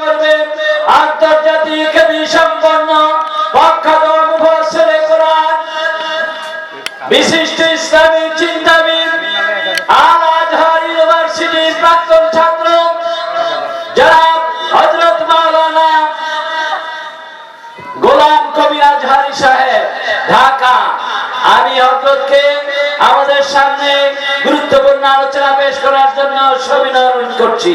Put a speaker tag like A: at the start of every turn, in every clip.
A: করবে। আন্তর্জাতিক কোরআন। বিশিষ্ট ইসলামী চিন্তাবিদ প্রাক্তন ছাত্র যারা হযরত মাওলানা গোলাম কবির আজহারি সাহেব, ঢাকা। আমি হজরতকে আমাদের সামনে গুরুত্বপূর্ণ আলোচনা পেশ করার জন্য সবিনয় করছি।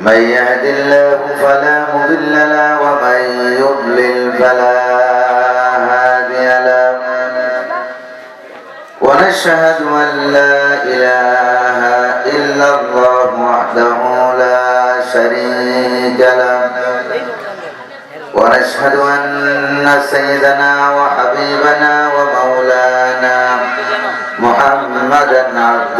B: من يهد الله فلا مضل له ومن يضلل فلا هادي له. ونشهد أن لا إله إلا الله وحده لا شريك له. ونشهد أن سيدنا وحبيبنا ومولانا محمدا عبده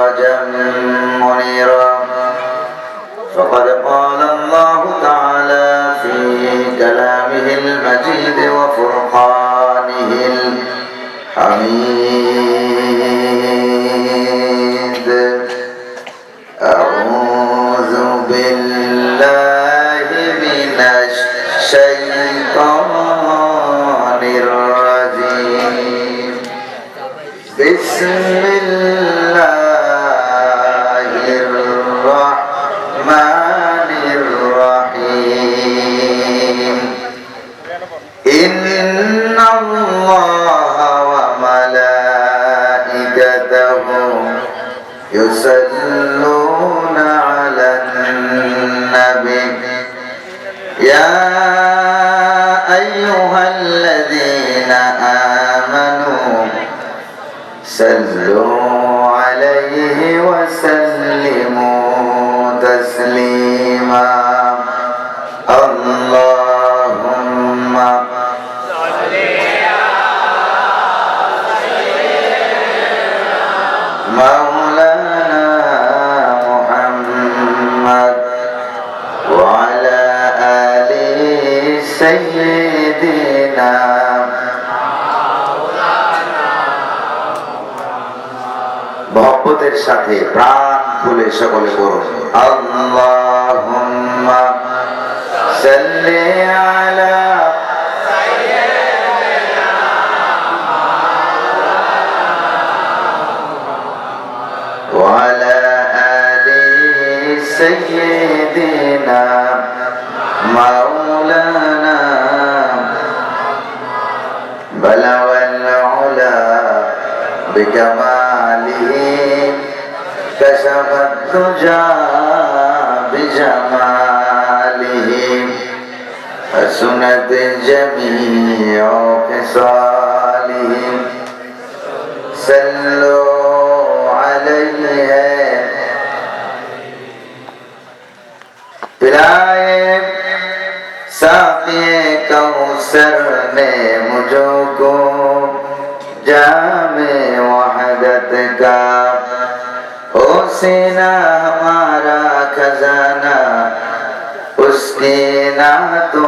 B: يا أيها الذين آمنوا صلوا عليه وسلموا মহব্বতের সাথে প্রাণ খুলে সকলে করুন আল্লাহ সাল্লি আলা كشف الدجى بجماله حسنت جميع خصاله صلوا عليه पिलाए साफी कौसर ने मुझको जामे वहदत का से ना हमारा खजाना उसके ना तो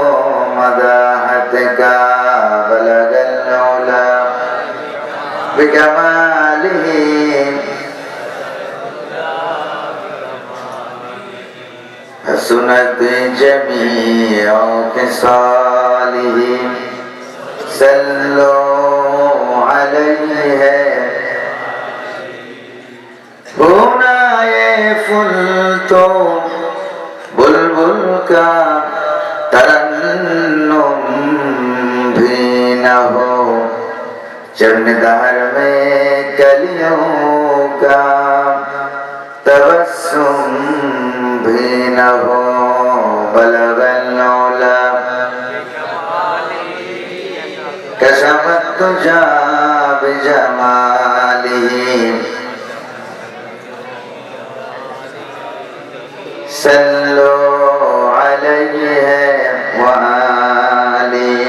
B: मदाहत का बलगलौला बिकमाल हसनत जमी साली सल्लो अलैहि है ফুলতো বুলবুল কা तरन्नुम भी न हो चमदार में कलियों का तबस्सुम भी न हो बलगनौला कशमत तुझा बिजमाली صلوا عليه وآله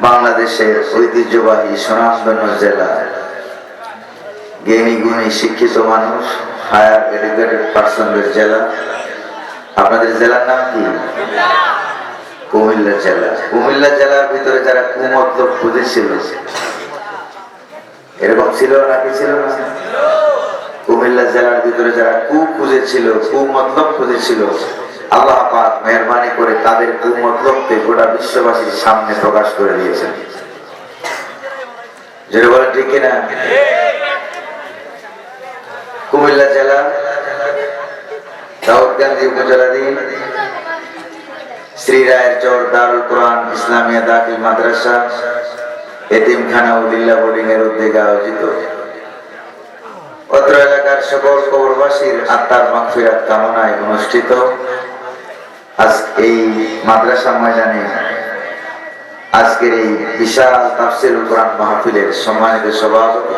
B: বাংলাদেশের ঐতিহ্যবাহী সুনামগঞ্জ জেলা জ্ঞানী গুণী শিক্ষিত মানুষ হায়ার এডুকেটেড পার্সনের জেলা আপনাদের জেলার নাম কি কুমিল্লা জেলা কুমিল্লা জেলার ভিতরে যারা কুমতলব খুঁজেছিল এরকম ছিল নাকি ছিল না কুমিল্লা জেলার ভিতরে যারা কু খুঁজেছিল, কু মতলব খুঁজেছিল, আল্লাহ পাক মেহরবানি করে তাদের কু মতলবকে গোটা বিশ্ববাসীর সামনে প্রকাশ করে দিয়েছেন। যেটা বলেন, ঠিক কিনা? কুমিল্লা জেলা দাউদকান্দি উপজেলাধীন শ্রী রায়ের চর দারুল কোরআন ইসলামিয়া দাখিল মাদ্রাসা, এতিমখানা উদিল্লা বোর্ডিং এর উদ্যোগে আয়োজিত। অত্র এলাকার সকল কবরবাসীর আত্মার মাগফিরাত কামনায় অনুষ্ঠিত। আজ এই মাদ্রাসা ময়দানে আজকের এই বিশাল তাফসিরুল কোরআন মাহফিলের সম্মানিত সভাপতি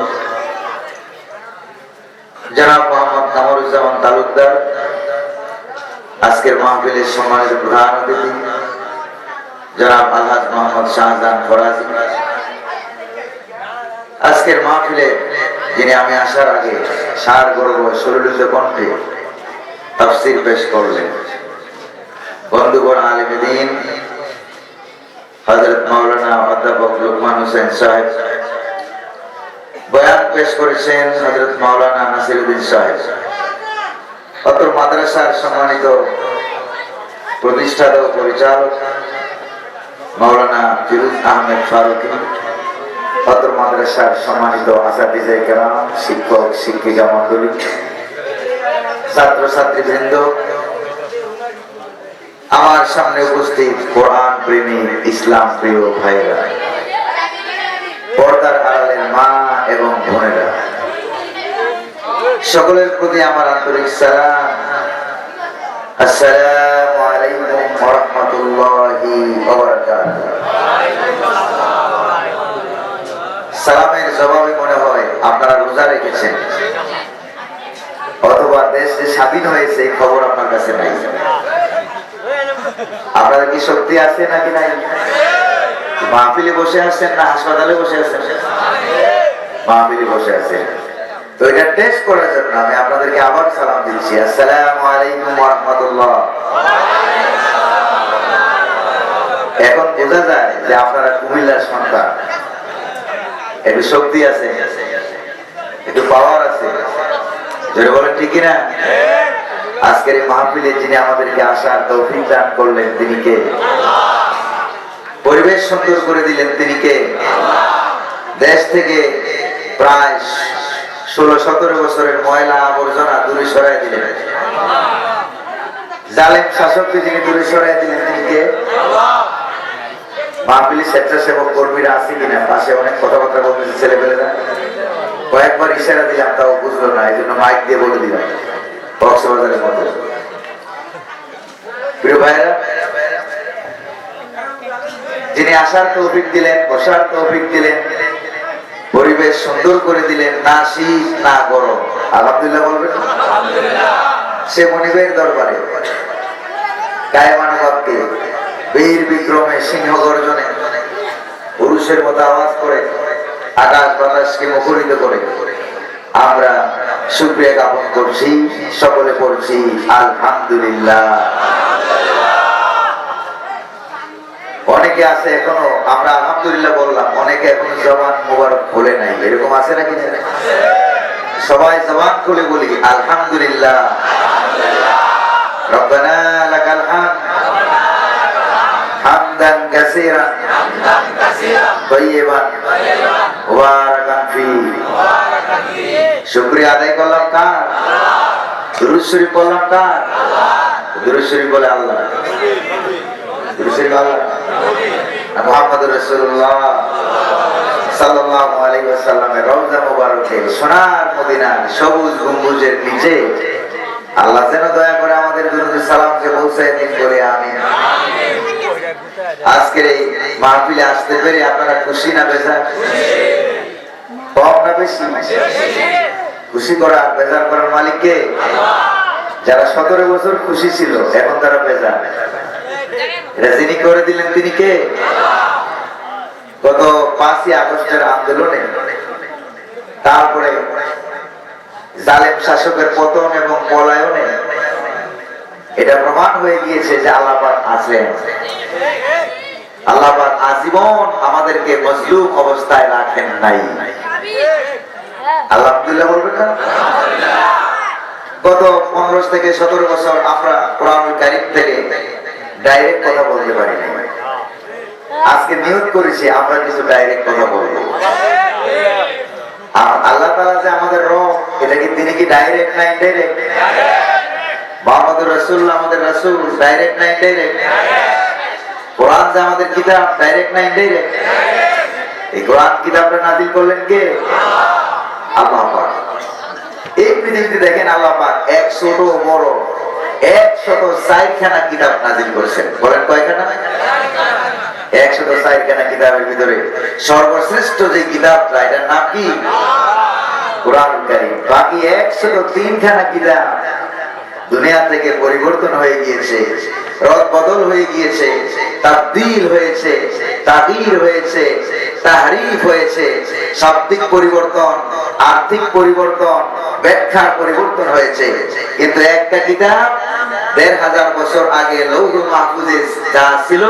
B: জনাব মোহাম্মদ কামরুজ্জামান তালুকদার, আজকের মাহফিলের সম্মানিত প্রধান অতিথি জনাব আলহাজ মোহাম্মদ শাহজাহান ফরাজি আজকের মাহফিলে যিনি আমি আসার আগে সার গর্ব সুরলিত কণ্ঠে তফসির পেশ করলেন। বন্ধুগণ, আলিম দিন হজরত মাওলানা অধ্যাপক লুকমান হোসেন সাহেব বয়ান পেশ করেছেন হজরত মাওলানা নাসিরুদ্দিন সাহেব। অত মাদ্রাসার সম্মানিত প্রতিষ্ঠাতা পরিচালক মাওলানা ফিরুজ আহমেদ ফারুকি অত্র মাদ্রাসার সম্মানিত আসাদিজে কেরাম, শিক্ষক, শিক্ষিকা মন্ডলী ছাত্র ছাত্রী বৃন্দ আমার সামনে উপস্থিত কোরআন প্রেমী ইসলাম প্রিয় ভাইরা পর্দার আড়ালের মা এবং বোনেরা, সকলের প্রতি আমার আন্তরিক সালাম। আসসালামু আলাইকুম ওয়া রাহমাতুল্লাহি ওয়া বারাকাতুহু। জবাবে মনে হয় আপনারা রোজা রেখেছেন। অথবা দেশ যে স্বাধীন হয়েছে খবর আপনার কাছে নাই। আপনাদের কি শক্তি আছে নাকি নাই? মাহফিলে বসে আছেন না হাসপাতালে বসে আছেন? মাহফিলে বসে আছেন। তো এটা টেস্ট করার জন্য আমি আপনাদেরকে আবার সালাম দিচ্ছি। আসসালামু আলাইকুম রাহমাতুল্লাহ। এখন বোঝা যায় যে আপনারা কুমিল্লার সন্তান। একটু শক্তি আছে, একটু পাওয়ার আছে। যদি বলেন, ঠিক না আজকের মাহফিলে যিনি আমাদেরকে আসার তৌফিক দান করলেন, তিনি কে? পরিবেশ সুন্দর করে দিলেন, তিনি কে? দেশ থেকে প্রায় ষোলো সতেরো বছরের ময়লা আবর্জনা দূরে সরাই দিলেন। জালেম শাসককে যিনি দূরে সরাই দিলেন, তিনি কে? মাহফিলি স্বেচ্ছাসেবক কর্মীরা আছে কিনা? পাশে অনেক কথাবার্তা বলতেছে, ছেলেপেলেরা। কয়েকবার ইশারা দিলাম, তাও বুঝলো না এই জন্য মাইক দিয়ে বলে দিলাম, কক্সবাজারের ভাইরা যিনি আসার তৌফিক দিলেন, বসার তৌফিক দিলেন, পরিবেশ সুন্দর করে দিলেন, না শীত, না গরম। আলহামদুলিল্লাহ বলবেন? সে মনিবের দরবারে। গায়ে মানবকে বীর বিক্রমে সিংহ গর্জনে পুরুষের মতো আওয়াজ করে, আকাশ বাতাসকে মুখরিত করে। আমরা সুক্রিয়া জ্ঞাপন করছি, সকলে পড়ছি, আলহামদুলিল্লাহ। অনেকে আছে এখনও, আমরা আলহামদুলিল্লাহ বললাম, অনেকে এখনও জবান মোবারক খুলে নাই। এরকম আছে নাকি? সবাই জবান খুলে বলি, আলহামদুলিল্লাহ। রব্বানা লাকাল হামদ। হামদান কাসীরা। হামদান কাসীরা। তাইয়্যিবান তাইয়্যিবান মুবারাকান ফি। মুবারাকান ফি। শুকরিয়া আদায় করলাম কার? আল্লাহ। দুরূদ শরীফ পড়লাম কার? আল্লাহ। দুরূদ শরীফ বলে আল্লাহ। দুরূদ শরীফ আল্লাহ। মুহাম্মদ রাসূলুল্লাহ সাল্লাল্লাহু আলাইহি ওয়াসাল্লামের রওজা মুবারকে সোনার মদিনার সবুজ গম্বুজের নিচে আল্লাহ যেন দয়া করে আমাদের দুরুদ সালামকে পৌঁছে দিন বলে আমিন। আজকের এই মাহফিলে আসতে পেরে আপনারা খুশি না বেজার? কম না বেশি? খুশি করা, বেজার করার মালিককে যারা সতেরো বছর খুশি ছিল, এখন তারা বেজার। এটা যিনি করে দিলেন তিনি কে? গত পাঁচই আগস্টের আন্দোলনে। তারপরে জালেম শাসকের পতন এবং পলায়নে এটা প্রমাণ হয়ে গিয়েছে যে আল্লাপাক আছেন আল্লাপাক আজীবন আমাদেরকে মজলুম অবস্থায় রাখেন নাই। আলহামদুলিল্লাহ বলবেন না? গত পনেরো থেকে সতেরো বছর আমরা কোরআন কারিম থেকে ডাইরেক্ট কথা বলতে পারি আজকে নিয়োগ করেছি, আমরা কিছু ডাইরেক্ট কথা বলব। আর আল্লাহ তাআলা যে আমাদের রব, এটা কি তিনি কি ডাইরেক্ট না ইনডাইরেক্ট কিতাব ডাইরেক্ট না ইনডাইরেক্ট এই দেখেন আল্লাহ এক ছোট বড়, একশত ষাটখানা কিতাব নাজিল করেছেন। বলেন কয়খানা? একশত ষাটখানা কিতাবের ভিতরে সর্বশ্রেষ্ঠ যে কিতাবটা, এটার নাম কি? কোরআন কারীম। বাকি একশত তিনখানা কিতাব দুনিয়া থেকে পরিবর্তন হয়ে গিয়েছে, রদ বদল হয়ে গিয়েছে, তাবদিল হয়েছে তাগির হয়েছে, তাহরিফ হয়েছে, শাব্দিক পরিবর্তন, আর্থিক পরিবর্তন, ব্যাখ্যার পরিবর্তন হয়েছে। কিন্তু একটা কিতাব দেড় হাজার বছর আগে লৌহ মাহফুজে যা ছিল,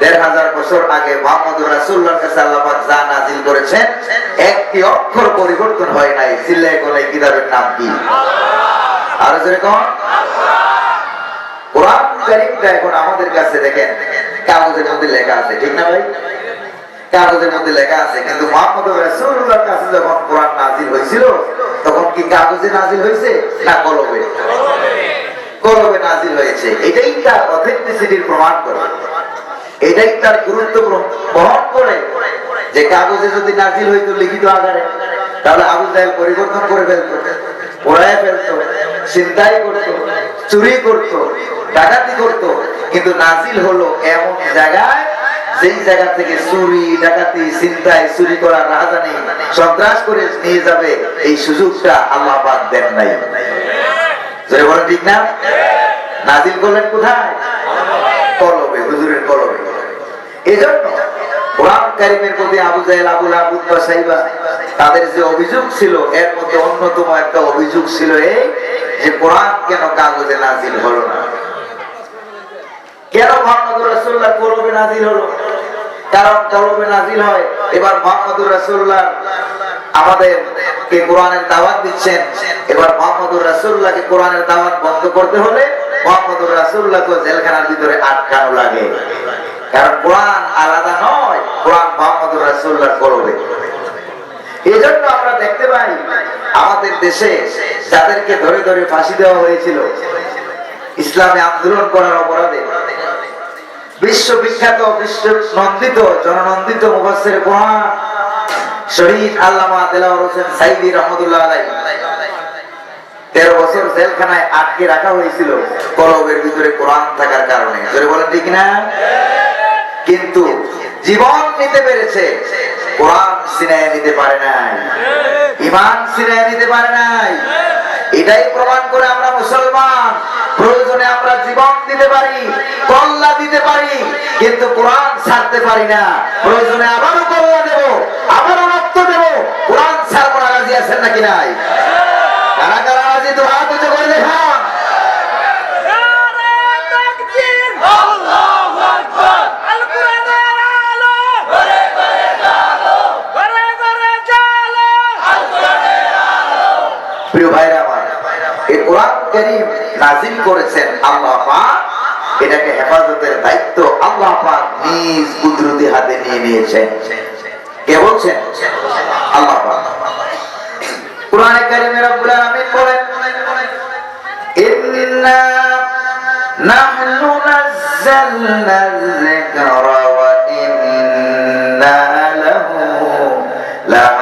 B: দেড় হাজার বছর আগে মোহাম্মদ রাসুল্লাহ কাছে যা নাজিল করেছেন, একটি অক্ষর পরিবর্তন হয় নাই। সিল্লাই কোন কিতাবের নাম কি? আর যেরকম কোরআন কারিমটা এখন আমাদের কাছে দেখেন, কাগজের মধ্যে লেখা আছে, ঠিক না ভাই? কাগজের মধ্যে লেখা আছে, কিন্তু মোহাম্মদ রাসূলুল্লাহর কাছে যখন কোরআন নাজিল হয়েছিল, তখন কি কাগজে নাজিল হয়েছে না কলমে? কলমে নাজিল হয়েছে। এটাই তার অথেন্টিসিটির প্রমাণ করে। এটাই তার গুরুত্ব বহন করে যে কাগজে যদি নাজিল হইতো লিখিত আকারে, তাহলে আবু জাহেল পরিবর্তন করে ফেলতো, পোড়ায় ফেলতো। চিন্তাই করতো, চুরি করতো, ডাকাতি করতো, কিন্তু নাজিল হলো এমন জায়গায় যেই জায়গা থেকে চুরি, ডাকাতি চিন্তায় চুরি করা রাজানি সন্ত্রাস করে নিয়ে যাবে, এই সুযোগটা আল্লাহ পাক দেন নাই। ঠিক না? নাজিল করলেন কোথায়? কলবে, হুজুরের কলবে। এজন্য কোরআন তাদের যে অভিযোগ ছিল, এর মধ্যে অন্যতম একটা অভিযোগ ছিল এই যে কোরআন কেন কাগজে নাজিল হলো না? কেন মোহাম্মদুর রাসূলুল্লাহ কলবে নাজিল হলো? কারণ কলবে নাজিল হয়, এবার মোহাম্মদুর রাসূলুল্লাহ আমাদের কে কোরআনের দাওয়াত দিচ্ছেন, এবার মোহাম্মদুর রাসূলুল্লাহকে কোরআনের দাওয়াত বন্ধ করতে হলে মোহাম্মদুর রাসূলুল্লাহকে জেলখানার ভিতরে আটকানো লাগে। কারণ কোরআন আলাদা নয়, কোরআন মোহাম্মদুর রাসূলুল্লাহ কলবে। এজন্য আমরা দেখতে পাই, আমাদের দেশে যাদেরকে ধরে ধরে ফাঁসি দেওয়া হয়েছিল, ইসলামে আন্দোলন করার অপরাধে। বিশ্ববিখ্যাত বিশ্ব নন্দিত জননন্দিত মুফাসসির কোরআন শহীদ আল্লামা দেলাওয়ার হোসেন সাইদি রহমতুল্লাহ আলাই তেরো বছর জেলখানায় আটকে রাখা হয়েছিল, কলবের ভিতরে কোরআন থাকার কারণে। বলেন ঠিক না কিন্তু জীবন নিতে পেরেছে, কোরআন সিনায় নিতে পারে নাই ইমান সিনায় নিতে পারে নাই। এটাই প্রমাণ করে আমরা মুসলমান, প্রয়োজনে আমরা জীবন দিতে পারি, কল্লা দিতে পারি, কিন্তু কোরআন ছাড়তে পারি না। প্রয়োজনে আবারও কল্লা দেব, আবারও রক্ত দেব, কোরআন ছাড়বো না রাজি আছেন নাকি নাই? কারা কারা রাজি? তো হাত উঁচু করে দেখান প্রিয় ভাইরা আমার এই কোরআন কারীম নাজিল করেছেন আল্লাহ পাক, এটাকে হেফাজতের দায়িত্ব আল্লাহ পাক নিজ কুদরতি হাতে নিয়ে নিয়েছেন। কে বলছেন? আল্লাহ পাক। কোরআনে কারীমে রব্বুল আলামিন বলেন, ইন্না নাহনু নাযালনা যিকরা ওয়া ইন্না লাহু লাহাফিজুন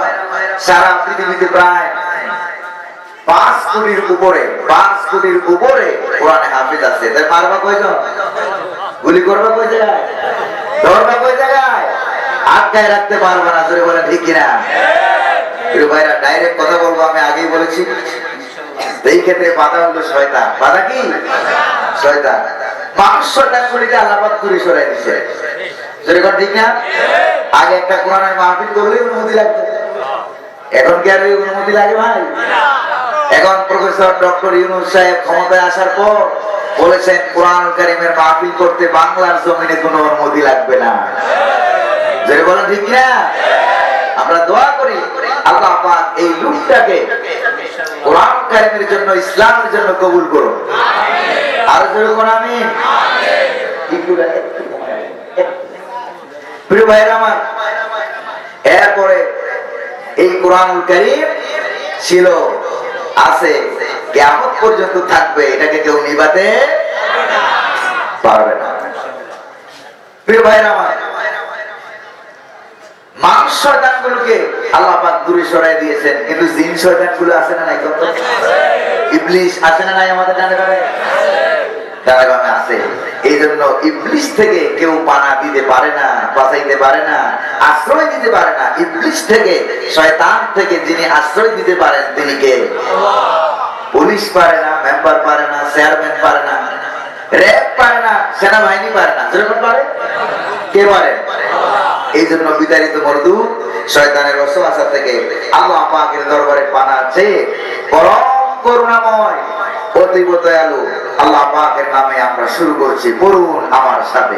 B: সারা পৃথিবীতে প্রায় পাঁচ কোটির উপরে, পাঁচ কোটির উপরে কোরআনে হাফিজ আছে। তাই মারবা কয়জন গুলি করবা কই জায়গায়? ধরবা কই জায়গায়? আটকায় রাখতে পারবা না, জোরে বলে ঠিক কিনা? ভাইরা ডাইরেক্ট কথা বলব, আমি আগেই বলেছি। এই ক্ষেত্রে বাধা হলো শয়তান। বাধা কি? মানুষ শয়তান গুলিকে আল্লাপাত দূরে সরাই দিচ্ছে জোরে কথা ঠিক না আগে একটা কোরআনের মাহফিল করলে অনুমতি লাগতো। এখন কি আর অনুমতি লাগে ভাই? এখন প্রফেসর ডক্টর ইউনুস সাহেব ক্ষমতায় আসার পর বলেছেন কোরআন কারিমের মাহফিল করতে বাংলার জমিনে কোনো অনুমতি লাগবে না। যদি বলেন ঠিক না আমরা দোয়া করি আল্লাহ পাক এই লুকটাকে কোরআন কারিমের জন্য ইসলামের জন্য কবুল করুন। আর জোরে কোন আমি প্রিয় ভাইরা আমার এরপরে এই কোরআন কারিম ছিল, আছে কেমন পর্যন্ত থাকবে, এটাকে কেউ নিবাতে পারবে না। প্রিয় আমার শয়তান গুলোকে দূরে সরাই দিয়েছেন, কিন্তু জিন শয়তানগুলো আছে না নাই কত? ইবলিশ আছে না নাই আমাদের আছে। এই জন্য ইবলিশ থেকে কেউ পানা দিতে পারে না, বাঁচাইতে পারে না, আশ্রয় দিতে পারে না থেকে, শয়তান থেকে যিনি আশ্রয় দিতে পারেন, তিনি কে? পুলিশ পারে না, মেম্বার পারে না, চেয়ারম্যান পারে না এই জন্য শয়তানের থেকে আল্লাহ পাকের নামে আমরা শুরু করছি, পড়ুন আমার সাথে।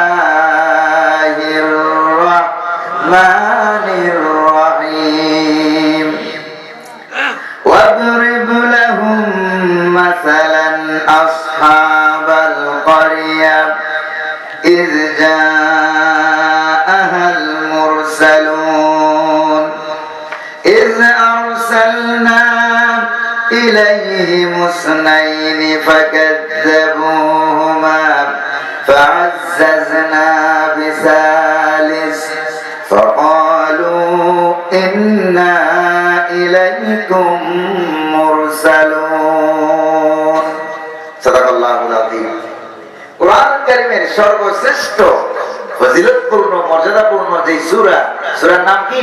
B: إليهم اثنين فكذبوهما فعززنا بثالث فقالوا إنا إليكم مرسلون صدق الله العظيم কোরআন কারিমের সর্বশ্রেষ্ঠ ফজিলতপূর্ণ মর্যাদাপূর্ণ যে সূরা সূরার নাম কি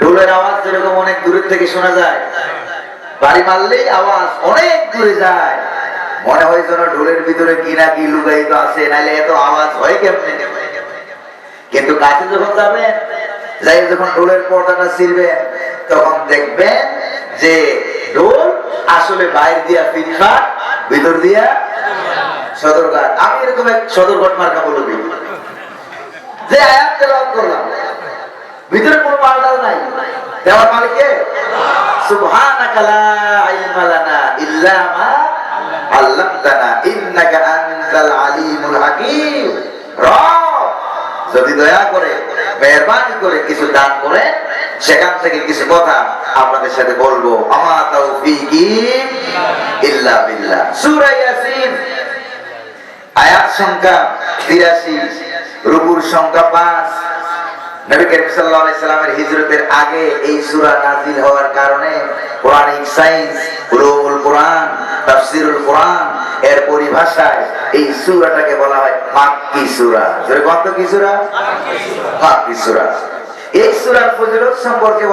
B: ঢোলের আওয়াজ অনেক দূরের থেকে শোনা যায় বাড়ি মারলেই আওয়াজ অনেক দূরে যায়। মনে হয় যেন ঢোলের ভিতরে কি না কি লুকায়িত আছে, নাইলে এত আওয়াজ হয় কেমনে? কিন্তু কাছে যখন যাবেন যাই যখন ঢোলের পর্দাটা ছিড়বেন তখন দেখবেন যে ঢোল আসলে বাইর দিয়া ফিটফাট ভিতর দিয়া সদরঘাট আমি এরকম এক সদরঘাট মার্কা বলবি যে আয়াত তেলাওয়াত করলাম, ভিতরে কোনো পাল্টাল নাই। দেওয়ার মালিকে সুবহানাকা লা ইলমা লানা ইল্লা মা আল্লামতানা, ইন্নাকা যদি দয়া করে, মেহরবানি করে কিছু দান করে, সেখান থেকে কিছু কথা আপনাদের সাথে বলব। আমার তৌফিকি ইল্লা বিল্লাহ। সূরা ইয়াসিন। আয়াত সংখ্যা 83 রুকুর সংখ্যা 5 নবী করিম সাল্লাল্লাহু আলাইহি সাল্লামের হিজরতের আগে এই সূরা নাযিল হওয়ার কারণে কোরআনিক উলুমুল কোরআন, তাফসীরুল কোরআন এর পরিভাষায় এই সূরাটাকে বলা হয় মাক্কি সূরা। কত কি সূরা। মাক্কি সূরা। এই সূরার ফজিলত সম্পর্কে বলা